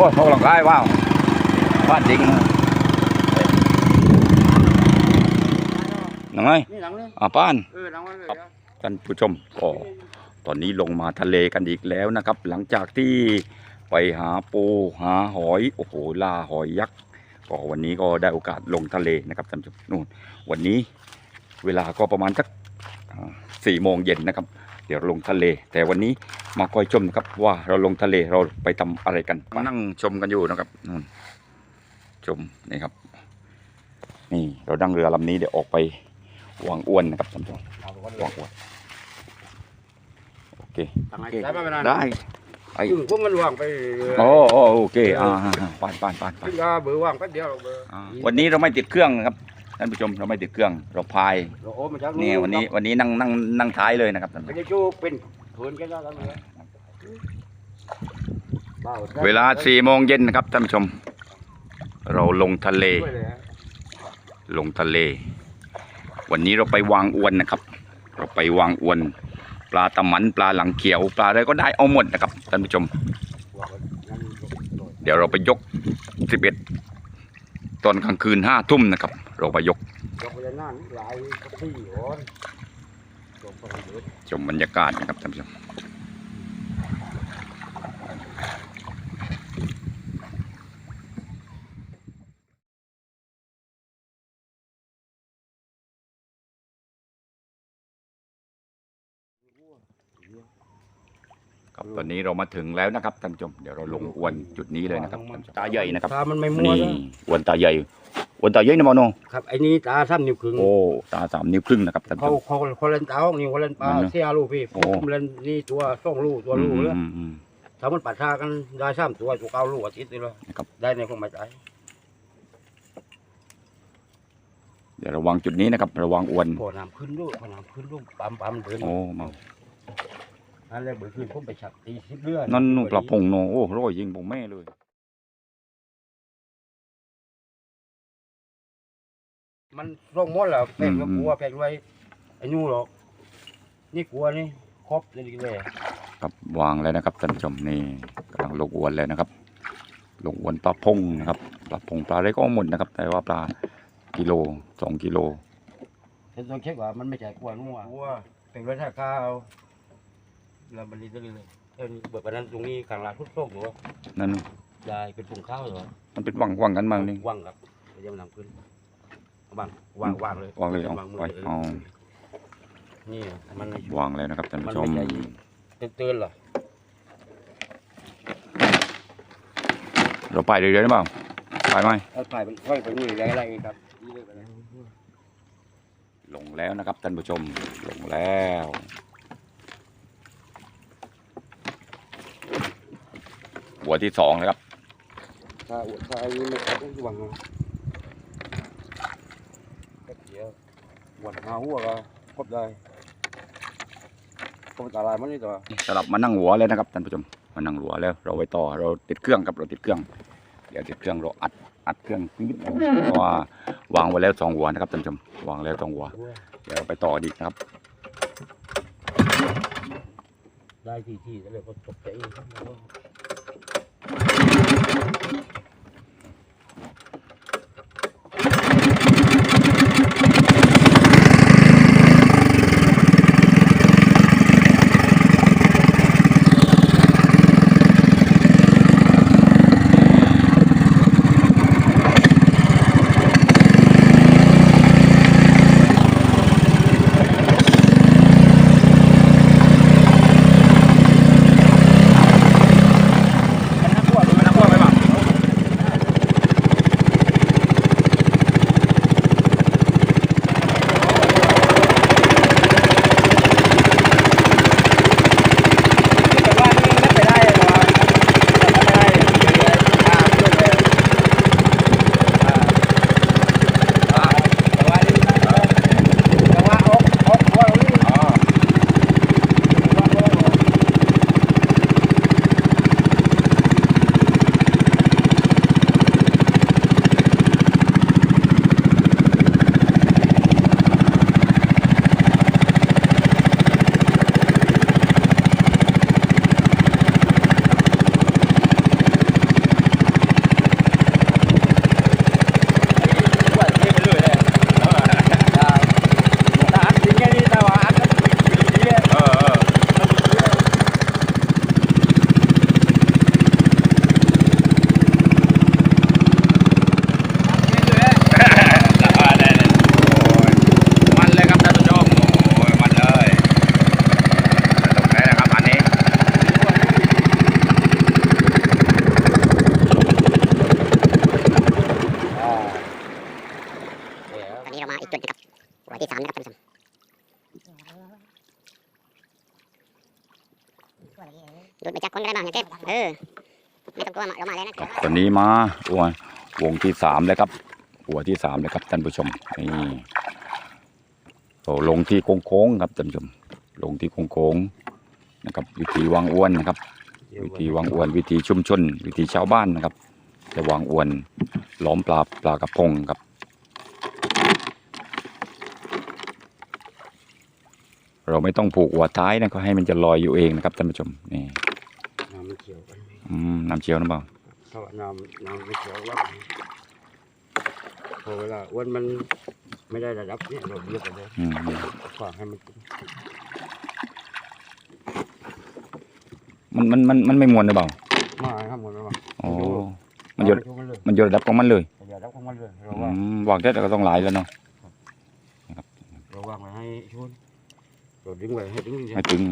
อ้ยออกกำลังกายว้าวบ้านจริงนังไงนี่หลังนี่อ่าป้านเออหลังไว้เลยนะท่านผู้ชมก็ตอนนี้ลงมาทะเลกันอีกแล้วนะครับ หลังจากที่ไปหาปูหาหอยโอ้โหล่าหอยยักษ์ก็วันนี้ก็ได้โอกาสลงทะเลนะครับท่านผู้ชมนู่นวันนี้เวลาก็ประมาณสักสี่โมงเย็นนะครับเดี๋ยวลงทะเล แต่วันนี้มาคอยชมนะครับว่าเราลงทะเลเราไปทำอะไรกันมานั่งชมกันอยู่นะครับนู่นชมนี่ครับ นี่เราดังเรือลำนี้เดี๋ยวออกไปวางอ้วนนะครับท่านผู้ชมเอาไว้วางอ้วนโอเคทางไหนโอเคได้ไม่เป็นไรได้ไอ้ถึงพวกมันวางไปโอ้โอ้โอเคอ่าปานปานปานปานถึงก็เบอร์วางแป๊บเดียวเบอร์อ่าวันนี้เราไม่ติดเครื่องนะครับ ท่านผู้ชมเราไม่ติดเครื่องเราพายโอ้โหมันจากนี่วันนี้วันนี้นั่งนั่งนั่งท้ายเลยนะครับท่านไม่ผู้ชมได้ชูเป็นเขินกันแล้วกันเลยบ้เวลาสี่โมงเย็นนะครับท่านผู้ชม เราลงทะเลช่วยเลยฮะลงทะเล วันนี้เราไปวางอวนนะครับ เราไปวางอวน ปลาตะมันปลาหลังเขียว ปลาอะไรก็ได้เอาหมดนะครับท่านผู้ชมวางไว้งั้นโดดเดี๋ยวเราไปยกสิบเอ็ดตอนกลางคืนห้าทุ่มนะครับ เราไปยกยกไปด้านหน้านี่หลายสักที่โอนลงไปเยอะชมบรรยากาศนะครับท่านผู้ชมครับตอนนี้เรามาถึงแล้วนะครับท่านผู้ชมเดี๋ยวเราลงอวนจุดนี้เลยนะครับท่านผู้ชมตาใหญ่นะครับตามันไม่มัวนี่นะอวนตาใหญ่ อวนตาใหญ่นะมอโนครับไอ้นี่ตาซ้ำนิ้วครึ่งโอ้ตาสามนิ้วครึ่งนะครับท่านผู้เขาชม เขาเขาเล่นตาห้องนี่เขาเล่นปลานั่นเนอะเสียลูกพี่โอ้ผมเล่นนี่ตัวสองลูกตัวลูกเลยอืมอืมถ้ามันปัดชากันได้ซ้ำตัวตัวเก้าลูกอาทิตย์นี่เลยนะครับ ได้ในคงไม่ตายเดี๋ยวระวังจุดนี้นะครับ ระวังอวนพอน้ำขึ้นลูกพอน้ำขึ้นลูกปั๊มปั๊มเดินโอ้มาอันแรกเบิดขึ้นผมไปฉับตีสิบเดือนนั่นนู่นปลาพงโนโอ้ร้อยยิงผมแม่เลย มันส่งหมดแล้วแพงก็กลัวแพงไว้ไอ้นู่นหรอก นี่กลัวนี่ครบเลยเลยครับวางแล้วนะครับท่านผู้ชมนี่กำลังลงอวนแล้วนะครับ ลงอวนปลาพงนะครับปลาพงปลาอะไรก็เอาหมดนะครับ แต่ว่าปลากิโลสองกิโลฉันต้องเช็คว่ามันไม่ใช่กลัวนู่นกลัวแพงไว้ถ้าข้าวแล้วมันนี่ได้เลยเออนี่เบิดไปนั้นตรงนี้กลางลานพุทธโชคหรือว่านั่นยายเป็นถุงข้าวเหรอมันเป็นวังวังกันมากนี่ว่างครับเดี๋ยวมันนำขึ้น วางวางวางเลยวางเลยเอาวางมือไปเลยเอานี่มันไม่วางแล้วนะครับท่านผู้ชมมันไม่ใช่เตือนๆเหรอเราไปเรื่อยๆได้เปล่าไปไหมเอาถ่ายมันค่อยไปนี่อะไรอะไรครับนี่เลยไปเลยลงแล้วนะครับท่านผู้ชมลงแล้วหัวที่สองนะครับถ้าอวดถ้าอันนี้ไม่เอาต้องวางเอาแป๊บเดียว วันมาหัวก็ครบได้ก็ตาลายมันนี่ตัวสลับมานั่งหัวเลยนะครับท่านผู้ชมมานั่งหัวแล้วเราไปต่อเราติดเครื่องครับเราติดเครื่อง เดี๋ยวติดเครื่องเราอัดอัดเครื่องนิดหนึงเพราะว่าวางไว้แล้วสองหัวนะครับท่านผู้ชมวางแล้วสองหัว เดี๋ยวเราไปต่ออีกนะครับ ได้ทีทีแล้วเลยก็ตกใจ เออไม่ต้องกลัวมาเรามาแล้วนะตอนนี้มาอวนวงที่สามเลยครับหัวที่สามเลยครับท่านผู้ชมนี่โอ้ลงที่โค้งๆครับท่านผู้ชม ลงที่โค้งๆนะครับ วิธีวางอ้วนนะครับ วิธีวางอ้วน วิธีชุมชน วิธีชาวบ้านนะครับ จะวางอ้วนล้อมปลาปลากระพงครับเราไม่ต้องผูกหัวท้ายนะก็ให้มันจะลอยอยู่เองนะครับท่านผู้ชมนี่ มันเขียวกันอืมน้ำเชียวนะเปล่าถ้าว่าน้ำน้ำไม่เขียวว่าพอเวลาอ้วนมันไม่ได้ระดับเนี่ยเราเลือกไปเลยอืมฝากให้มันกินมันมันมันมันไม่มวนหรือเปล่ามาครับหมดแล้วมั้งอ๋อมันอยู่มันเลยมันอยู่ระดับของมันเลยอย่ารับของมันเลยเราอืว่างมวางได้แต่ก็ต้องหลายแล้วเนาะเราวางไว้ให้ชุนเราดึงไว้ให้ดึงให้ถึง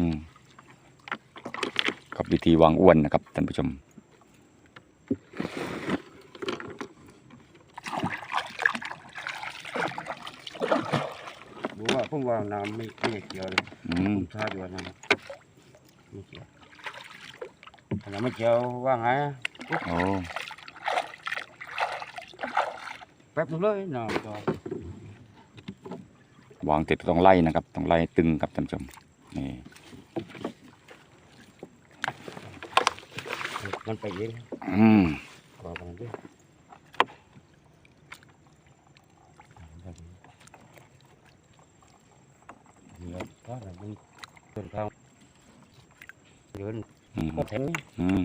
กับ วิธีวางอ้วนนะครับท่านผู้ชมดูว่าผมวางน้ำไม่ไม่เกี่ยวเลยอืมผมทาอยู่นะไม่เกี่ยวถ้าไม่เกี่ยวว่างไงโอ้แป๊บนึงเลยน้ำตัววางเสร็จก็ต้องไล่นะครับ ต้องไล่ตึงครับท่านผู้ชมนี่ มันไปเองอืมขอมันด้วยเดี๋ยวก็มันเดินเข้าเดินอืมก็เห็นอืม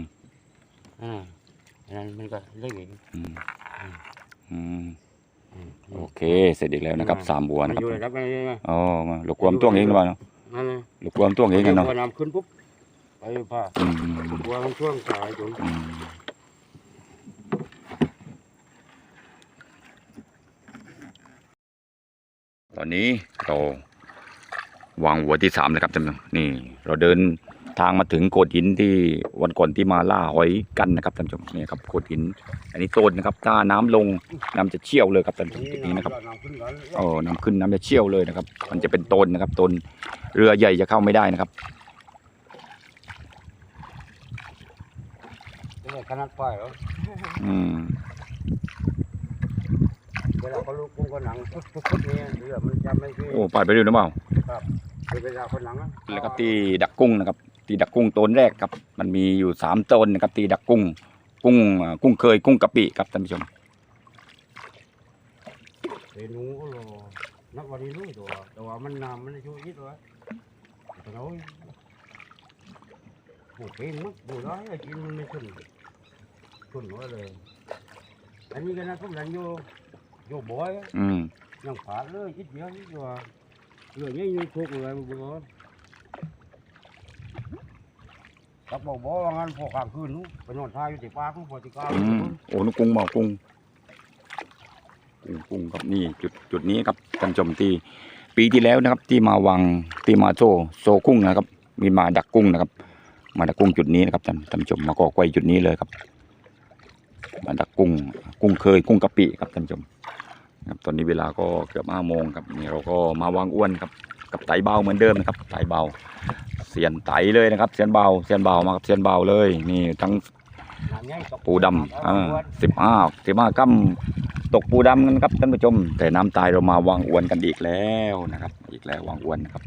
อ่าอันนั้นมันก็เล่นเองอืมอืมอืมโอเค เสร็จอีกแล้วนะครับสามบัวมันะนครับอยู่ระดับไหนไงอ๋อมาลูกรวมตัวเองหรือเปล่าเนาะนั่นเลยลูกรวมตัวเองกันเนาะ พอน้ำขึ้นปุ๊บ ไปผ้าอืมตัวมันช่วงสายจนอืมตอนนี้เราวางหัวที่สามเลยครับท่านผู้ชมนี่ เราเดินทางมาถึงโขดหินที่วันก่อนที่มาล่าหอยกันนะครับท่านผู้ชมนี่ครับโขดหิน อันนี้โซนนะครับ ถ้าน้ำลงน้ำจะเชี่ยวเลยครับท่านผู้ชมจุดนี้นะครับน้ำขึ้นก่อนโอ้น้ำขึ้นน้ำจะเชี่ยวเลยนะครับ มันจะเป็นโตนนะครับโตนเรือใหญ่จะเข้าไม่ได้นะครับ ขนาดป้ายแล้วอืมเวลาเขาลูกกุ้งก็หนังพุดพุดพุดนี่เรือมันจะไม่ขึ้นโอ้ปล่อยไปเรื่อยหรือเปล่าเวลาคนหนังแล้วครับที่ดักกุ้งนะครับที่ดักกุ้งโตนแรกครับ มันมีอยู่สามโตนนะครับที่ดักกุ้ง กุ้งอ่ากุ้งเคยกุ้งกะปิครับท่านผู้ชมเรนูก็รอนักวันนี้รู้ตัวแต่ว่ามันน้ำมันช่วยยิดวะแต่เราโอ้เป็นมึกดูได้กินมันไม่ขึ้น ขึ้นหัวเลย อันนี้ก็นะทุกอย่างโยโยบ่อยอืมยังผ่านเลยยิดเดียวนี่ตัวเรื่องนี้ยังทุกเลยมึงบอกกับบอกบอกว่างั้นพอกลางคืนนู้นไปนอนท่าอยู่ที่ปากนู้นพอที่กลางอืมโอ้นกกุ้งเมากุ้งกุ้งกุ้งครับนี่จุดจุดนี้ครับท่านผู้ชมที่ปีที่แล้วนะครับ ที่มาวังที่มาโซโซกุ้งนะครับ มีมาดักกุ้งนะครับ มาดักกุ้งจุดนี้นะครับท่านท่านผู้ชมมาก่อไกวจุดนี้เลยครับ มาดักกุ้งกุ้งเคยกุ้งกะปิครับท่านผู้ชมครับตอนนี้เวลาก็เกือบห้าโมงครับนี่เราก็มาวางอ้วนครับกับไตเบาเหมือนเดิมนะครับไตเบาเสียนไตเลยนะครับเสียนเบาเสียนเบามากับเสียนเบาเลยนี่ทั้งปูดำอ่าสิบห้าสิบห้ากัมตกปูดำกันครับท่านผู้ชม แต่น้ำตายเรามาวางอวนกันอีกแล้วนะครับ อีกแล้ววางอวนครับ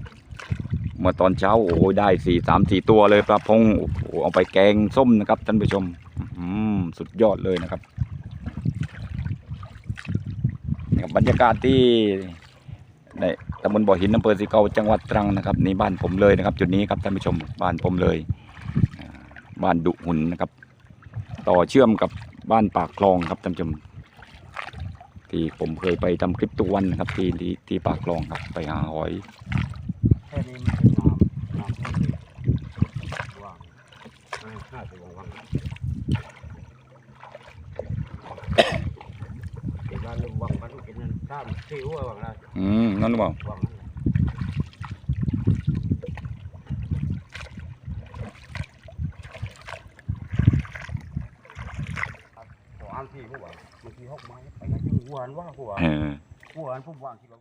เมื่อตอนเช้าโอ้ได้สี่สามสี่ตัวเลยปลาพงโอ้เอาไปแกงส้มนะครับท่านผู้ชม อืม สุดยอดเลยนะครับนี่ครับบรรยากาศที่ในตำบลบ่อหินอำเภอสีเกาจังหวัดตรังนะครับนี่บ้านผมเลยนะครับ จุดนี้ครับท่านผู้ชมบ้านผมเลยบ้านดุหุ่นนะครับ ต่อเชื่อมกับบ้านปากคลองครับท่านผู้ชม ที่ผมเคยไปทำคลิปทุกวันนะครับที่ที่ที่ปากคลองครับไปหาหอย แค่นี้มันเป็นน้ำน้ำท่วมเลยว่างอ่าห้าสิบว่าง เดี๋ยวบ้านว่างบ้านกินนั่นสามสี่หัวว่างละอืมนั่นหรือเปล่าว่างนั่นแหละขออันที่หัวบางทีหกไม้ไปกันที่หัวหันว่าหัวเออหัวหันผมวางที่เรา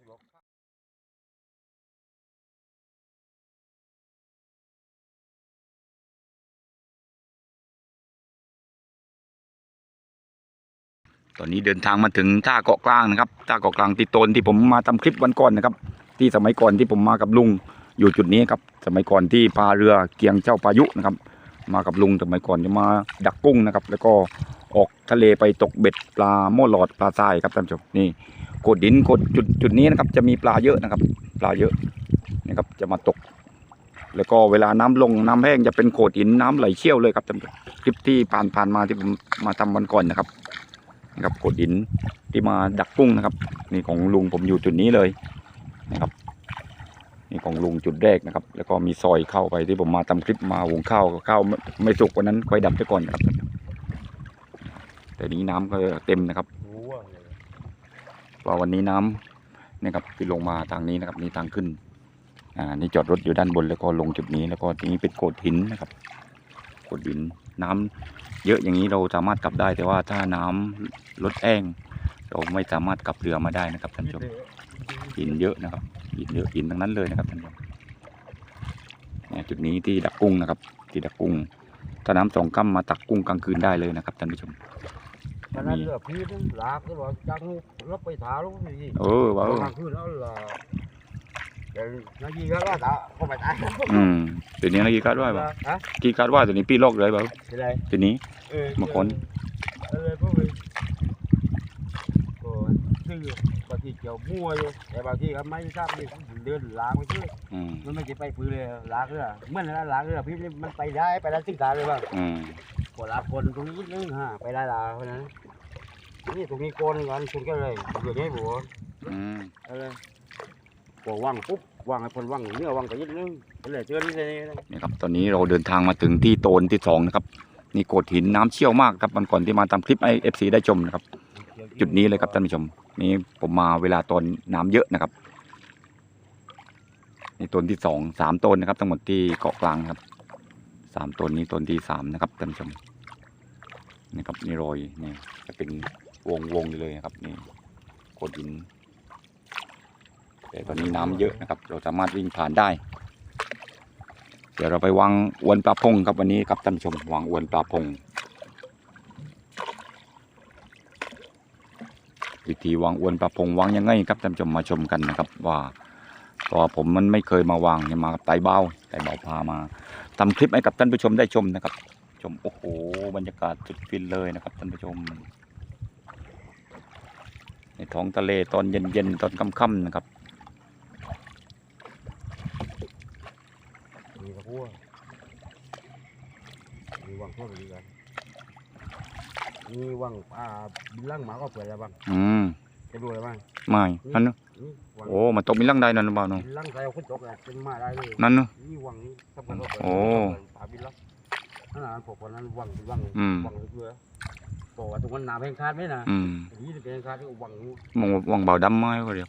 ตอนนี้เดินทางมาถึงท่าเกาะกลางนะครับท่าเกาะกลางตีโตนที่ผมมาทำคลิปวันก่อนนะครับ ที่สมัยก่อนที่ผมมากับลุงอยู่จุดนี้ครับ สมัยก่อนที่พาเรือเกียงเจ้าพายุนะครับ มากับลุงสมัยก่อนจะมาดักกุ้งนะครับ แล้วก็ออกทะเลไปตกเบ็ดปลาโม่หลอดปลาทรายครับท่านผู้ชมนี่โขดดินโขดจุดจุดนี้นะครับ จะมีปลาเยอะนะครับ ปลาเยอะนะครับจะมาตก แล้วก็เวลาน้ำลงน้ำแห้งจะเป็นโขดหินน้ำไหลเชี่ยวเลยครับท่านผู้ชมคลิปที่ผ่านผ่านมาที่ผมมาทำวันก่อนนะครับ นะครับโขดหินที่มาดักกุ้งนะครับ นี่ของลุงผมอยู่จุดนี้เลยนะครับ นี่ของลุงจุดแรกนะครับ แล้วก็มีซอยเข้าไปที่ผมมาทำคลิปมาหุงข้าวข้าวไม่ไม่สุกวันนั้นค่อยดับไปก่อนนะครับ แต่นี้น้ำก็เต็มนะครับว่าวันนี้น้ำนะครับที่ลงมาทางนี้นะครับนี่ทางขึ้นอ่านี่จอดรถอยู่ด้านบนแล้วก็ลงจุดนี้แล้วก็ทีนี้เป็นโขดหินนะครับโขดหินน้ำ เยอะอย่างนี้เราสามารถกลับได้ แต่ว่าถ้าน้ำลดแห้ง เราไม่สามารถกลับเรือมาได้นะครับท่านผู้ชมหินเยอะนะครับหินเยอะหินทั้งนั้นเลยนะครับท่านผู้ชมเนี่ยจุดนี้ที่ดักกุ้งนะครับ ที่ดักกุ้งถ้าน้ำสองกัมมาตักกุ้งกลางคืนได้เลยนะครับท่านผู้ชมมันนั่นเรือพี่นั่นลากก็บอกจังรถไปถาลูกนี่เออว้าวกลางคืนแล้วล่ะ เดี๋ยวนายีก็ว่าตาเข้าไปตายอืมตัวนี้นะกี่คาดว่าบ่าฮะกี่คาดว่าตัวนี้พี่ลอกเลยบ่าเป็นไรตัวนี้เออมาค้นเออพวกนี้ก็ซื้อบางทีเกี่ยวมั่วอยู่แต่บางทีก็ไม่ทราบนี่เดินลากไปซื้ออืมมันไม่จะไปปืนเลยลากเรือเหมื่อนนะลากเรือพี่นี่มันไปได้ไปได้สิ่งตาเลยบ้างอืมกดลากคนตรงนี้นิดนึงฮะไปได้ลาเพราะนั้นนี่ตรงนี้โกนกันคุณก็เลยเดี๋ยวนี้บัวอืมอะไร บัวว่างปุ๊บว่างไอ้คนว่างเนื้อว่างไปนิดนึงก็เลยเจอนี่เลยนี่ครับตอนนี้เราเดินทางมาถึงที่โตนที่สองนะครับนี่โขดหินน้ำเชี่ยวมากครับมันก่อนที่มาทำคลิปให้เอฟซีได้ชมนะครับ จุดนี้เลยครับท่านผู้ชม นี่ผมมาเวลาตอนน้ำเยอะนะครับนี่ต้นที่สองสามต้นนะครับทั้งหมดที่เกาะกลางครับสามต้นนี้ต้นที่สามนะครับท่านผู้ชมนี่ครับนี่รอยนี่จะเป็นวงวงๆเลยนะครับนี่โขดหิน แต่ตอนนี้น้ำเยอะนะครับ เราสามารถวิ่งผ่านได้ เดี๋ยวเราไปวางอวนปลาพงครับวันนี้ครับท่านผู้ชมวางอวนปลาพง วิธีวางอวนปลาพงวางยังไงครับท่านผู้ชมมาชมกันนะครับ ว่าก็ผมมันไม่เคยมาวางเนี่ยมากับไต่เบ้าไต่เบาพามาทำคลิปให้กับท่านผู้ชมได้ชมนะครับ ชมโอ้โหบรรยากาศสุดฟินเลยนะครับท่านผู้ชมในท้องทะเลตอนเย็นๆตอนค่ำๆนะครับ มีตะกั่วมีว่างพวกนี้กันมีว่างอ่าบินล่างหมาก็เปิดอะไรบ้างอืมจะดูอะไรบ้างไม่นั่นเนอะนี่ว่างโอ้มันตกมีลังได้นั่นหรือเปล่าเนาะบินล่างใส่เอาขึ้นตกอะเป็นมาได้เลยนั่นเนอะ นี่ว่างนี่ถ้าเปิดก็เปิดโอ้ปลาบินล่างขนาดพวกคนนั้นว่างว่างอืมว่างเรือบอกว่าตรงนั้นน้ำแห้งคาดไหมนะอืมนี่เป็นแห้งคาดที่ว่างมองวางเบาดำไม้ก็เดียว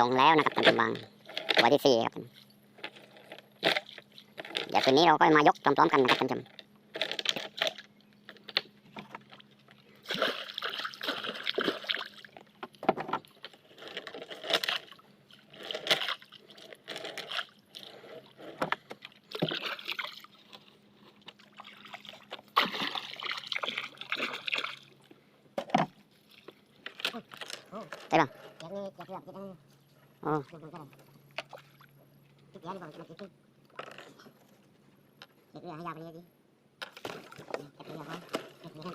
ลงแล้วนะครับท่านผู้บังวันที่สี่ครับเดี๋ยวคืนนี้เราก็มายกพร้อมๆกันนะครับท่านผู้ชม Chết rồi, hay vào đây đi. Chết rồi, thôi. Chết rồi.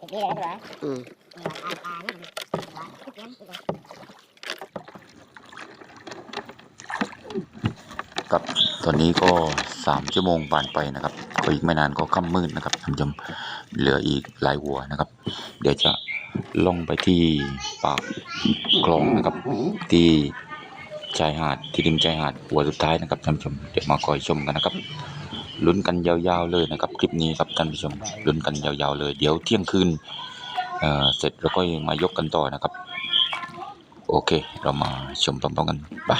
Chết rồi, đấy rồi. Ừ. ครับตอนนี้ก็สามชั่วโมงผ่านไปนะครับก็อีกไม่นานก็ค่ำมืดนะครับท่านผู้ชมเหลืออีกหลายหัวนะครับ เดี๋ยวจะ ลงไปที่ปากคลองนะครับ ที่ชายหาดที่ริมชายหาดหัวสุดท้ายนะครับท่านผู้ชมเดี๋ยวมาคอยชมกันนะครับลุ้นกันยาวๆเลยนะครับคลิปนี้ครับท่านผู้ชมลุ้นกันยาวๆเลย เดี๋ยวเที่ยงคืนเเสร็จแล้วก็มายกกันต่อนะครับ โอเค เรามาชมพร้อมๆกันไป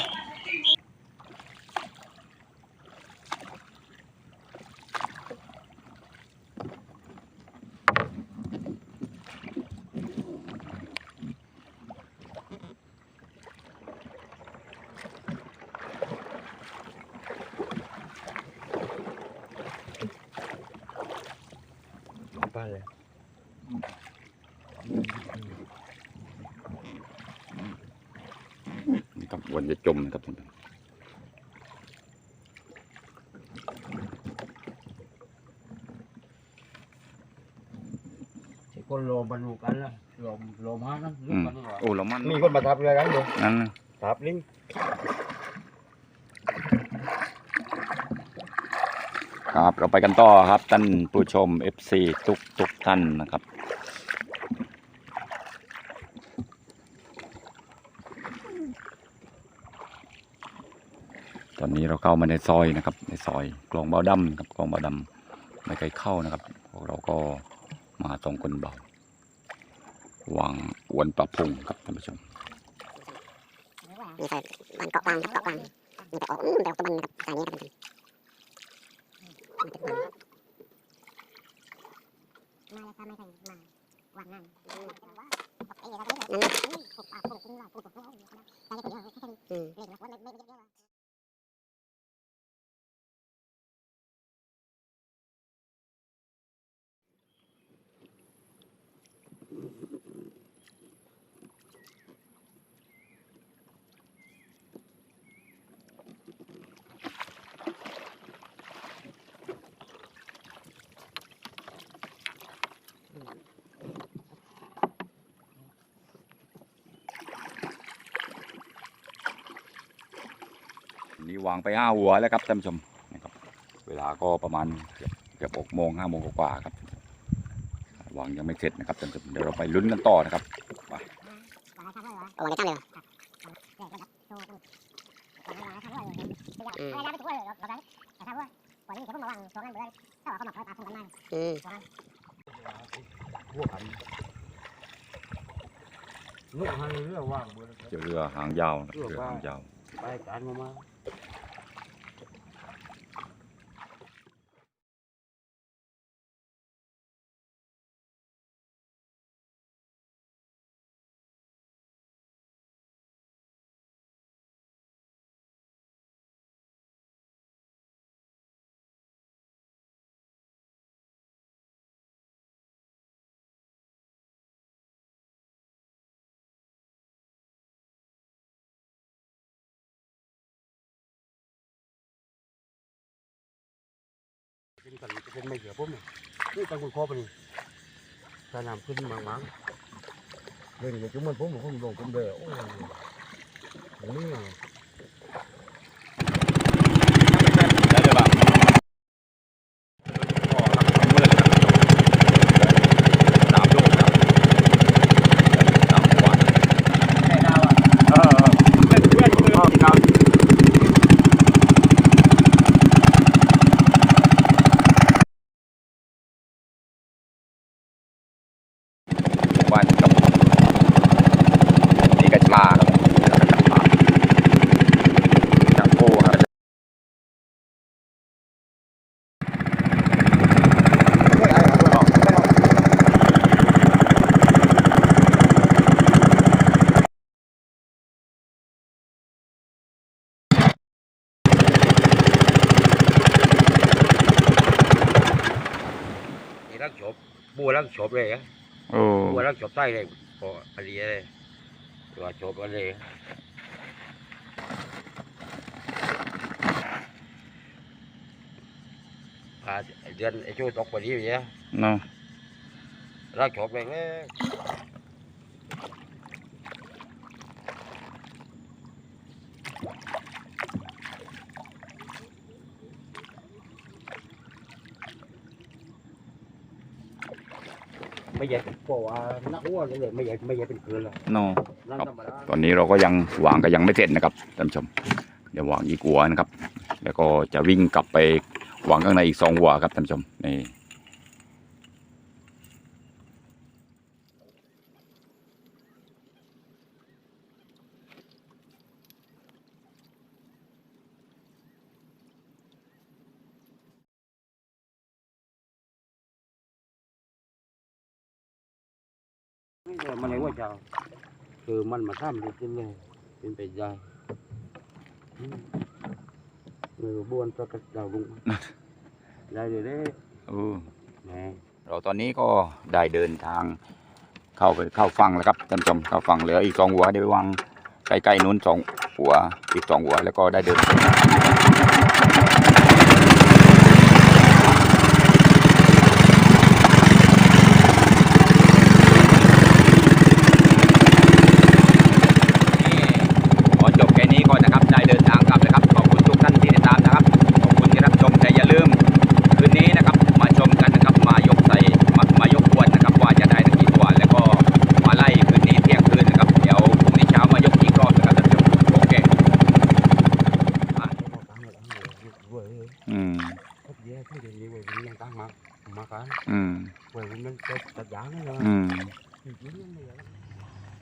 บ้านเลย นี่ครับวันจะจมนะครับท่านผู้ชม ที่ คนโลมันลูกกันละโลมโลมานะลูอืกมกันนี่หว่าโอ้เรามันมีคนมาทับเรือกันเลยนั่นนะทับลิงครับเราไปกันต่อครับท่านผู้ชม FC ทุกทุกท่านนะครับตอนนี้เราเข้ามาในซอยนะครับ ในซอยกลองเบาดำครับกลองเบาดำไม่เคยเข้านะครับพวกเราก็ มาตรงคนเบาวางอวนปลาพุงครับท่านผู้ชมนี่ใส่บ้านเกาะกลางครับเกาะกลางนี่ไปออกอืมไปออกตะบันนะครับสายนี้ครับท่านมาตึกบันมาแล้วถ้าไม่ใช่มาวันนั้นนั่นนะอืม นี่วางไปห้าหัวแล้วครับท่านผู้ชมนะครับ เวลาก็ประมาณเกือบเกือบหกโมงห้าโมงกว่าๆครับวางยังไม่เสร็จนะครับท่านผู้ชมเดี๋ยวเราไปลุ้นกันต่อนะครับโอ้วันนี้ช่างเลยเหรออืมพวกกันลูกหันเรือว่างเบอร์เจอเรือหางยาวนะครับเรือหางยาวไปการมา เป็นกันเป็นไม่เหลือพวกนี้นี่ตั้งคุณคอปนี่ถ้าน้ำขึ้นมังมังเรื่องอย่างจุ่มมันผมผมลงผมเดือโอ้ยนี่ ได้เลยป่ะสามลูกครับสามหัว ได้ดาวอะเออเพื่อนเพื่อนคือครับ วันกับนี่กระชาครับจับโก้ครับ นี่รัก จบบัวรักจบเลยอะโอ้บัวรักจบใต้เลยพออะไรเลยตัวจบอะไรพาเดือนไอ้ช่วยตกพอดีอย่างเงี้ยเนาะรักจบเลยเลย ไม่ใหญ่เพราะว่านักอ้วนเลยไม่ใหญ่ไม่ใหญ่เป็นเกลือเลยโนนั่นธรรมดาตอนนี้เราก็ยังวางก็ยังไม่เสร็จนะครับท่านผู้ชม เดี๋ยววางอีกหัวนะครับ แล้วก็จะวิ่งกลับไปวางข้างในอีกสองหัวครับท่านผู้ชมนี่นี่เลยมันเลยว่าจะคื อมันมาทำจริงๆเลยเป็นไปได้อืมมือบวนประกาศดาวลุงได้เลยเด้เออแหมเราตอนนี้ก็ได้เดินทางเข้าไปเข้าฟังแล้วครับท่านผู้ชมเข้าฟังเหลืออีกสองหัวเดี๋ยวไปวางใกล้ๆนู้นสองหัวอีกสองหัวแล้วก็ได้เดิน